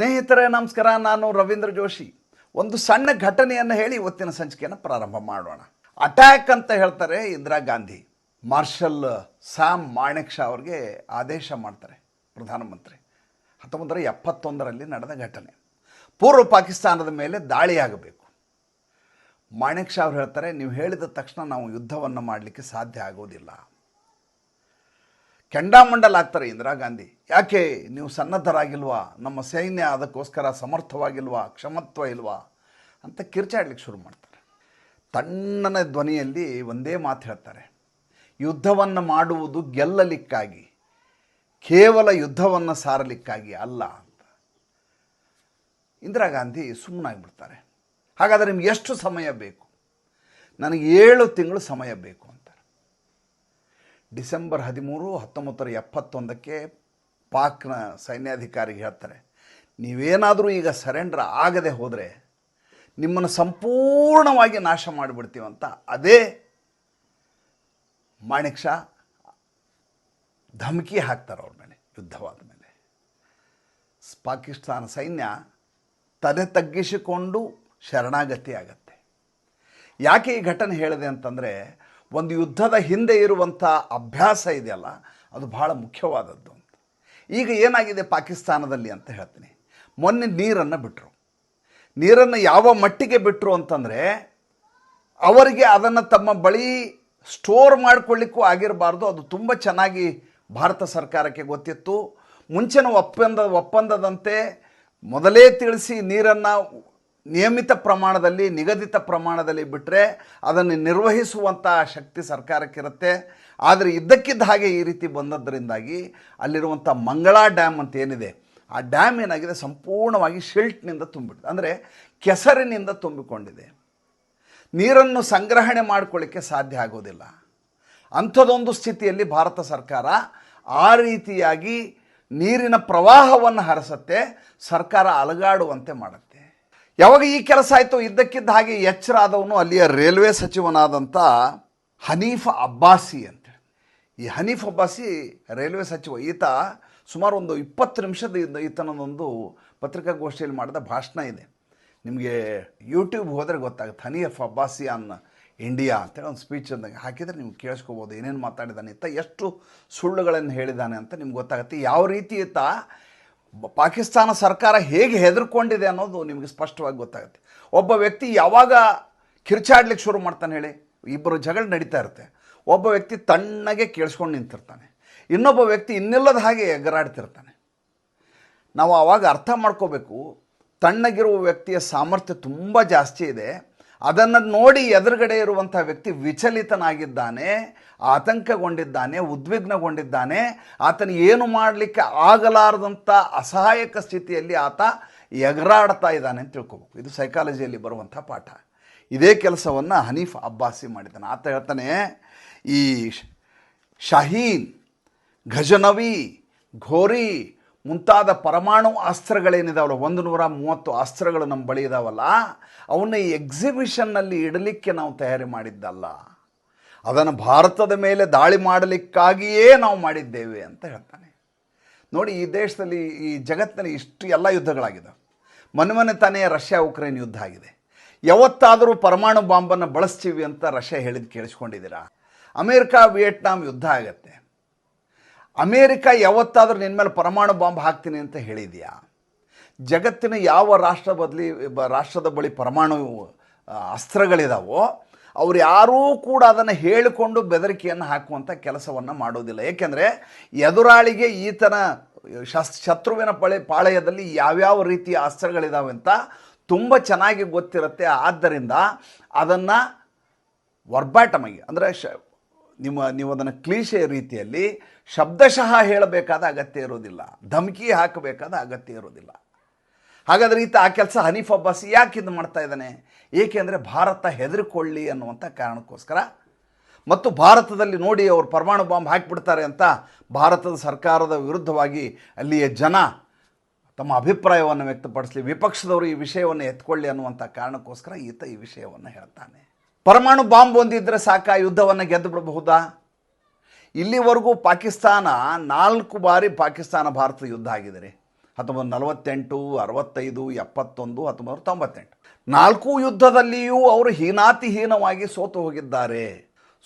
ಸ್ನೇಹಿತರೆ, ನಮಸ್ಕಾರ. ನಾನು ರವೀಂದ್ರ ಜೋಶಿ. ಒಂದು ಸಣ್ಣ ಘಟನೆಯನ್ನು ಹೇಳಿ ಇವತ್ತಿನ ಸಂಚಿಕೆಯನ್ನು ಪ್ರಾರಂಭ ಮಾಡೋಣ. ಅಟ್ಯಾಕ್ ಅಂತ ಹೇಳ್ತಾರೆ ಇಂದಿರಾ ಗಾಂಧಿ. ಮಾರ್ಷಲ್ ಸ್ಯಾಮ್ ಮಾಣೆಕ್ ಶಾ ಅವ್ರಿಗೆ ಆದೇಶ ಮಾಡ್ತಾರೆ ಪ್ರಧಾನಮಂತ್ರಿ. ಹತ್ತೊಂಬತ್ತರ ಎಪ್ಪತ್ತೊಂದರಲ್ಲಿ ನಡೆದ ಘಟನೆ. ಪೂರ್ವ ಪಾಕಿಸ್ತಾನದ ಮೇಲೆ ದಾಳಿಯಾಗಬೇಕು. ಮಾಣೆಕ್ ಶಾ ಅವ್ರು ಹೇಳ್ತಾರೆ, ನೀವು ಹೇಳಿದ ತಕ್ಷಣ ನಾವು ಯುದ್ಧವನ್ನು ಮಾಡಲಿಕ್ಕೆ ಸಾಧ್ಯ ಆಗೋದಿಲ್ಲ. ಕೆಂಡಾಮಂಡಲಾಗ್ತಾರೆ ಇಂದಿರಾ ಗಾಂಧಿ. ಯಾಕೆ? ನೀವು ಸನ್ನದ್ಧರಾಗಿಲ್ವಾ? ನಮ್ಮ ಸೈನ್ಯ ಅದಕ್ಕೋಸ್ಕರ ಸಮರ್ಥವಾಗಿಲ್ವಾ? ಕ್ಷಮತ್ವ ಇಲ್ವಾ? ಅಂತ ಕಿರ್ಚಾಡ್ಲಿಕ್ಕೆ ಶುರು ಮಾಡ್ತಾರೆ. ತಣ್ಣನ ಧ್ವನಿಯಲ್ಲಿ ಒಂದೇ ಮಾತು ಹೇಳ್ತಾರೆ. ಯುದ್ಧವನ್ನು ಮಾಡುವುದು ಗೆಲ್ಲಲಿಕ್ಕಾಗಿ, ಕೇವಲ ಯುದ್ಧವನ್ನು ಸಾರಲಿಕ್ಕಾಗಿ ಅಲ್ಲ ಅಂತ. ಇಂದಿರಾ ಗಾಂಧಿ ಸುಮ್ಮನಾಗಿಬಿಡ್ತಾರೆ ಹಾಗಾದರೆ ನಿಮ್ಗೆ ಎಷ್ಟು ಸಮಯ ಬೇಕು? ನನಗೆ ಏಳು ತಿಂಗಳು ಸಮಯ ಬೇಕು. ಡಿಸೆಂಬರ್ ಹದಿಮೂರು ಹತ್ತೊಂಬತ್ತರ ಎಪ್ಪತ್ತೊಂದಕ್ಕೆ ಪಾಕ್ನ ಸೈನ್ಯಾಧಿಕಾರಿಗೆ ಹೇಳ್ತಾರೆ, ನೀವೇನಾದರೂ ಈಗ ಸರೆಂಡರ್ ಆಗದೆ ಹೋದರೆ ನಿಮ್ಮನ್ನು ಸಂಪೂರ್ಣವಾಗಿ ನಾಶ ಮಾಡಿಬಿಡ್ತೀವಂತ ಅದೇ ಮಾಣಿಕ್ ಶಾ ಧಮಕಿ ಹಾಕ್ತಾರೆ ಅವ್ರ ಮೇಲೆ, ಯುದ್ಧವಾದ ಮೇಲೆ. ಪಾಕಿಸ್ತಾನ ಸೈನ್ಯ ತಲೆ ತಗ್ಗಿಸಿಕೊಂಡು ಶರಣಾಗತಿ ಆಗತ್ತೆ ಯಾಕೆ ಈ ಘಟನೆ ಹೇಳಿದೆ ಅಂತಂದರೆ ಒಂದು ಯುದ್ಧದ ಹಿಂದೆ ಇರುವಂಥ ಅಭ್ಯಾಸ ಇದೆಯಲ್ಲ, ಅದು ಬಹಳ ಮುಖ್ಯವಾದದ್ದು ಅಂತ. ಈಗ ಏನಾಗಿದೆ ಪಾಕಿಸ್ತಾನದಲ್ಲಿ ಅಂತ ಹೇಳ್ತೀನಿ. ಮೊನ್ನೆ ನೀರನ್ನು ಬಿಟ್ಟರು ನೀರನ್ನು ಯಾವ ಮಟ್ಟಿಗೆ ಬಿಟ್ಟರು ಅಂತಂದರೆ, ಅವರಿಗೆ ಅದನ್ನು ತಮ್ಮ ಬಳಿ ಸ್ಟೋರ್ ಮಾಡಿಕೊಳ್ಳಿಕ್ಕೂ ಆಗಿರಬಾರ್ದು. ಅದು ತುಂಬ ಚೆನ್ನಾಗಿ ಭಾರತ ಸರ್ಕಾರಕ್ಕೆ ಗೊತ್ತಿತ್ತು. ಮುಂಚಿನ ಒಪ್ಪಂದ, ಒಪ್ಪಂದದಂತೆ ಮೊದಲೇ ತಿಳಿಸಿ ನೀರನ್ನು ನಿಯಮಿತ ಪ್ರಮಾಣದಲ್ಲಿ, ನಿಗದಿತ ಪ್ರಮಾಣದಲ್ಲಿ ಬಿಟ್ಟರೆ ಅದನ್ನು ನಿರ್ವಹಿಸುವಂಥ ಶಕ್ತಿ ಸರ್ಕಾರಕ್ಕಿರುತ್ತೆ. ಆದರೆ ಇದ್ದಕ್ಕಿದ್ದ ಹಾಗೆ ಈ ರೀತಿ ಬಂದದ್ದರಿಂದಾಗಿ ಅಲ್ಲಿರುವಂಥ ಮಂಗಳಾ ಡ್ಯಾಮ್ ಅಂತ ಏನಿದೆ, ಆ ಡ್ಯಾಮ್ ಏನಾಗಿದೆ, ಸಂಪೂರ್ಣವಾಗಿ ಶಿಲ್ಟ್ನಿಂದ ತುಂಬಿಟ್ಟಿದೆ ಅಂದರೆ ಕೆಸರಿನಿಂದ ತುಂಬಿಕೊಂಡಿದೆ. ನೀರನ್ನು ಸಂಗ್ರಹಣೆ ಮಾಡಿಕೊಳ್ಳಿಕ್ಕೆ ಸಾಧ್ಯ ಆಗೋದಿಲ್ಲ. ಅಂಥದೊಂದು ಸ್ಥಿತಿಯಲ್ಲಿ ಭಾರತ ಸರ್ಕಾರ ಆ ರೀತಿಯಾಗಿ ನೀರಿನ ಪ್ರವಾಹವನ್ನು ಹರಿಸತ್ತೆ, ಸರ್ಕಾರ ಅಲಗಾಡುವಂತೆ ಮಾಡುತ್ತೆ. ಯಾವಾಗ ಈ ಕೆಲಸ ಆಯಿತು? ಇದ್ದಕ್ಕಿದ್ದ ಹಾಗೆ ಎಚ್ಚರ ಆದವನು ಅಲ್ಲಿಯ ರೈಲ್ವೆ ಸಚಿವನಾದಂಥ ಹನೀಫ್ ಅಬ್ಬಾಸಿ ಅಂತೇಳಿ ಈ ಹನೀಫ್ ಅಬ್ಬಾಸಿ ರೈಲ್ವೆ ಸಚಿವ. ಈತ ಸುಮಾರು ಒಂದು ಇಪ್ಪತ್ತು ನಿಮಿಷದ ಈತನದೊಂದು ಪತ್ರಿಕಾಗೋಷ್ಠಿಯಲ್ಲಿ ಮಾಡಿದ ಭಾಷಣ ಇದೆ. ನಿಮಗೆ ಯೂಟ್ಯೂಬ್ ಹೋದರೆ ಗೊತ್ತಾಗುತ್ತೆ. ಹನೀಫ್ ಅಬ್ಬಾಸಿ ಅನ್ನ ಇಂಡಿಯಾ ಅಂತೇಳಿ ಒಂದು ಸ್ಪೀಚ್ ಅಂದಾಗ ಹಾಕಿದರೆ ನೀವು ಕೇಳಿಸ್ಕೋಬೋದು. ಏನೇನು ಮಾತಾಡಿದ್ದಾನೆ? ಈತ ಎಷ್ಟು ಸುಳ್ಳುಗಳನ್ನು ಹೇಳಿದ್ದಾನೆ ಅಂತ ನಿಮ್ಗೆ ಗೊತ್ತಾಗುತ್ತೆ. ಯಾವ ರೀತಿ ಈತ ಪಾಕಿಸ್ತಾನ ಸರ್ಕಾರ ಹೇಗೆ ಹೆದರ್ಕೊಂಡಿದೆ ಅನ್ನೋದು ನಿಮಗೆ ಸ್ಪಷ್ಟವಾಗಿ ಗೊತ್ತಾಗುತ್ತೆ. ಒಬ್ಬ ವ್ಯಕ್ತಿ ಯಾವಾಗ ಕಿರ್ಚಾಡ್ಲಿಕ್ಕೆ ಶುರು ಮಾಡ್ತಾನೆ ಹೇಳಿ? ಇಬ್ಬರು ಜಗಳ ನಡೀತಾ ಇರುತ್ತೆ. ಒಬ್ಬ ವ್ಯಕ್ತಿ ತಣ್ಣಗೆ ಕೇಳಿಸ್ಕೊಂಡು ನಿಂತಿರ್ತಾನೆ. ಇನ್ನೊಬ್ಬ ವ್ಯಕ್ತಿ ಇನ್ನಿಲ್ಲದ ಹಾಗೆ ಎಗರಾಡ್ತಿರ್ತಾನೆ. ನಾವು ಆವಾಗ ಅರ್ಥ ಮಾಡ್ಕೋಬೇಕು, ತಣ್ಣಗಿರುವ ವ್ಯಕ್ತಿಯ ಸಾಮರ್ಥ್ಯ ತುಂಬ ಜಾಸ್ತಿ ಇದೆ. ಅದನ್ನು ನೋಡಿ ಎದುರುಗಡೆ ಇರುವಂಥ ವ್ಯಕ್ತಿ ವಿಚಲಿತನಾಗಿದ್ದಾನೆ, ಆತಂಕಗೊಂಡಿದ್ದಾನೆ, ಉದ್ವಿಗ್ನಗೊಂಡಿದ್ದಾನೆ, ಆತನ ಏನು ಮಾಡಲಿಕ್ಕೆ ಆಗಲಾರದಂಥ ಅಸಹಾಯಕ ಸ್ಥಿತಿಯಲ್ಲಿ ಆತ ಎಗರಾಡ್ತಾ ಇದ್ದಾನೆ ಅಂತ ತಿಳ್ಕೊಬೇಕು. ಇದು ಸೈಕಾಲಜಿಯಲ್ಲಿ ಬರುವಂಥ ಪಾಠ. ಇದೇ ಕೆಲಸವನ್ನು ಹನೀಫ್ ಅಬ್ಬಾಸಿ ಮಾಡಿದ್ದಾನೆ. ಆತ ಹೇಳ್ತಾನೆ, ಈ ಶಹೀನ್, ಘಜನವಿ, ಘೋರಿ ಮುಂತಾದ ಪರಮಾಣು ಅಸ್ತ್ರಗಳೇನಿದಾವಲ್ಲ ಒಂದು ನೂರ ಮೂವತ್ತು ಅಸ್ತ್ರಗಳು ನಮ್ಮ ಬಳಿ ಇದಾವಲ್ಲ, ಅವನ್ನ ಈ ಎಕ್ಸಿಬಿಷನ್ನಲ್ಲಿ ಇಡಲಿಕ್ಕೆ ನಾವು ತಯಾರಿ ಮಾಡಿದ್ದಲ್ಲ. ಅದನ್ನು ಭಾರತದ ಮೇಲೆ ದಾಳಿ ಮಾಡಲಿಕ್ಕಾಗಿಯೇ ನಾವು ಮಾಡಿದ್ದೇವೆ ಅಂತ ಹೇಳ್ತಾನೆ. ನೋಡಿ, ಈ ದೇಶದಲ್ಲಿ, ಈ ಜಗತ್ತಿನಲ್ಲಿ ಇಷ್ಟು ಎಲ್ಲ ಯುದ್ಧಗಳಾಗಿದೆ ಮೊನ್ನೆ ಮೊನ್ನೆ ತಾನೇ ರಷ್ಯಾ ಉಕ್ರೇನ್ ಯುದ್ಧ ಆಗಿದೆ. ಯಾವತ್ತಾದರೂ ಪರಮಾಣು ಬಾಂಬನ್ನು ಬಳಸ್ತೀವಿ ಅಂತ ರಷ್ಯಾ ಹೇಳಿದ್ದು ಕೇಳಿಸ್ಕೊಂಡಿದ್ದೀರಾ? ಅಮೇರಿಕಾ, ವಿಯೆಟ್ನಾಂ ಯುದ್ಧ ಆಗತ್ತೆ. ಅಮೇರಿಕ ಯಾವತ್ತಾದರೂ ನಿನ್ನ ಮೇಲೆ ಪರಮಾಣು ಬಾಂಬ್ ಹಾಕ್ತೀನಿ ಅಂತ ಹೇಳಿದೆಯಾ? ಜಗತ್ತಿನ ಯಾವ ರಾಷ್ಟ್ರ ಬದಲಿ ರಾಷ್ಟ್ರದ ಬಳಿ ಪರಮಾಣು ಅಸ್ತ್ರಗಳಿದಾವೋ, ಅವ್ರು ಯಾರೂ ಕೂಡ ಅದನ್ನು ಹೇಳಿಕೊಂಡು ಬೆದರಿಕೆಯನ್ನು ಹಾಕುವಂಥ ಕೆಲಸವನ್ನು ಮಾಡೋದಿಲ್ಲ. ಏಕೆಂದರೆ ಎದುರಾಳಿಗೆ ಈತನ ಶಸ್, ಶತ್ರುವಿನ ಪಳೆ, ಪಾಳೆಯದಲ್ಲಿ ಯಾವ್ಯಾವ ರೀತಿಯ ಅಸ್ತ್ರಗಳಿದಾವೆ ಅಂತ ತುಂಬ ಚೆನ್ನಾಗಿ ಗೊತ್ತಿರುತ್ತೆ. ಆದ್ದರಿಂದ ಅದನ್ನು ವರ್ಬಾಟಮಾಗಿ ಅಂದರೆ ಶ ನಿಮ್ಮ, ನೀವು ಅದನ್ನು ಕ್ಲೀಶೆ ರೀತಿಯಲ್ಲಿ ಶಬ್ದಶಃ ಹೇಳಬೇಕಾದ ಅಗತ್ಯ ಇರೋದಿಲ್ಲ ಧಮಕಿ ಹಾಕಬೇಕಾದ ಅಗತ್ಯ ಇರೋದಿಲ್ಲ ಹಾಗಾದರೆ ಈತ ಆ ಕೆಲಸ ಹನೀಫ್ ಅಬ್ಬಾಸಿ ಯಾಕೆ ಇದು ಮಾಡ್ತಾ ಇದ್ದಾನೆ? ಏಕೆಂದರೆ ಭಾರತ ಹೆದರಿಕೊಳ್ಳಿ ಅನ್ನುವಂಥ ಕಾರಣಕ್ಕೋಸ್ಕರ. ಮತ್ತು ಭಾರತದಲ್ಲಿ ನೋಡಿ ಅವರು ಪರಮಾಣು ಬಾಂಬ್ ಹಾಕಿಬಿಡ್ತಾರೆ ಅಂತ ಭಾರತದ ಸರ್ಕಾರದ ವಿರುದ್ಧವಾಗಿ ಅಲ್ಲಿಯ ಜನ ತಮ್ಮ ಅಭಿಪ್ರಾಯವನ್ನು ವ್ಯಕ್ತಪಡಿಸಲಿ, ವಿಪಕ್ಷದವರು ಈ ವಿಷಯವನ್ನು ಎತ್ಕೊಳ್ಳಿ ಅನ್ನುವಂಥ ಕಾರಣಕ್ಕೋಸ್ಕರ ಈತ ಈ ವಿಷಯವನ್ನು ಹೇಳ್ತಾನೆ. ಪರಮಾಣು ಬಾಂಬ್ ಒಂದಿದ್ದರೆ ಸಾಕ ಯುದ್ಧವನ್ನು ಗೆದ್ದು ಬಿಡಬಹುದಾ ಇಲ್ಲಿವರೆಗೂ ಪಾಕಿಸ್ತಾನ ನಾಲ್ಕು ಬಾರಿ ಪಾಕಿಸ್ತಾನ ಭಾರತ ಯುದ್ಧ ಆಗಿದೆ ರೀ ಹತ್ತೊಂಬತ್ತು ನಲವತ್ತೆಂಟು, ಅರವತ್ತೈದು, ಎಪ್ಪತ್ತೊಂದು, ಹತ್ತೊಂಬತ್ತು ತೊಂಬತ್ತೆಂಟು. ನಾಲ್ಕು ಯುದ್ಧದಲ್ಲಿಯೂ ಅವರು ಹೀನಾತಿಹೀನವಾಗಿ ಸೋತು ಹೋಗಿದ್ದಾರೆ.